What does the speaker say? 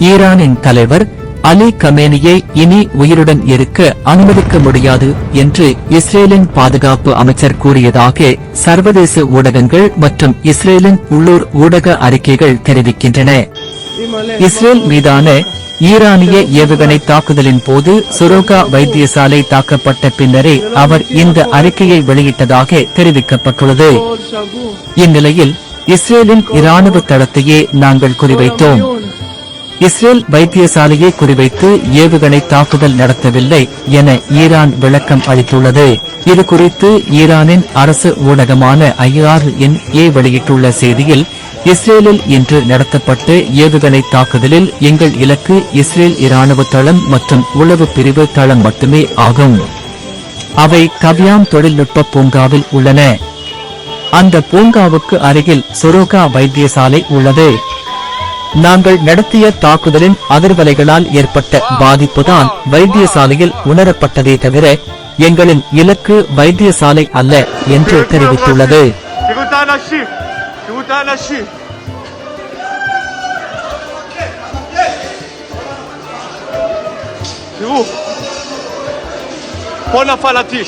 ஈரானின் தலைவர் அலி கமேனியை இனி உயிருடன் இருக்க அனுமதிக்க முடியாது என்று இஸ்ரேலின் பாதுகாப்பு அமைச்சர் கூறியதாக சர்வதேச ஊடகங்கள் மற்றும் இஸ்ரேலின் உள்ளூர் ஊடக அறிக்கைகள் தெரிவிக்கின்றன. இஸ்ரேல் மீதான ஈரானிய ஏவுகணை தாக்குதலின் போது சுரோகா வைத்தியசாலை தாக்கப்பட்ட பின்னரே அவர் இந்த அறிக்கையை வெளியிட்டதாக தெரிவிக்கப்பட்டுள்ளது. இந்நிலையில் இஸ்ரேலின் இராணுவ தளத்தையே நாங்கள் குறிவைத்தோம். இஸ்ரேல் வைத்தியசாலையை குறிவைத்து ஏவுகணை தாக்குதல் நடத்தவில்லை என ஈரான் விளக்கம் அளித்துள்ளது. இது குறித்து ஈரானின் அரசு ஊடகமான ஐஆர்என் ஏ வெளியிட்டுள்ள செய்தியில் இஸ்ரேலில் இன்று நடத்தப்பட்ட ஏவுகணை தாக்குதலில் எங்கள் இலக்கு இஸ்ரேல் இராணுவ தளம் மற்றும் உளவு பிரிவு தளம் மட்டுமே ஆகும். அவை கவியாம் தொழில்நுட்ப பூங்காவில் உள்ளன. அந்த பூங்காவுக்கு அருகில் சொரோகா வைத்தியசாலை உள்ளது. நாங்கள் நடத்திய தாக்குதலின் அதிர்வலைகளால் ஏற்பட்ட பாதிப்புதான் வைத்தியசாலையில் உணரப்பட்டதே தவிர எங்களின் இலக்கு வைத்தியசாலை அல்ல என்று தெரிவித்துள்ளது תראו את האנשים! תראו את האנשים! תראו! פה נפל הטיל!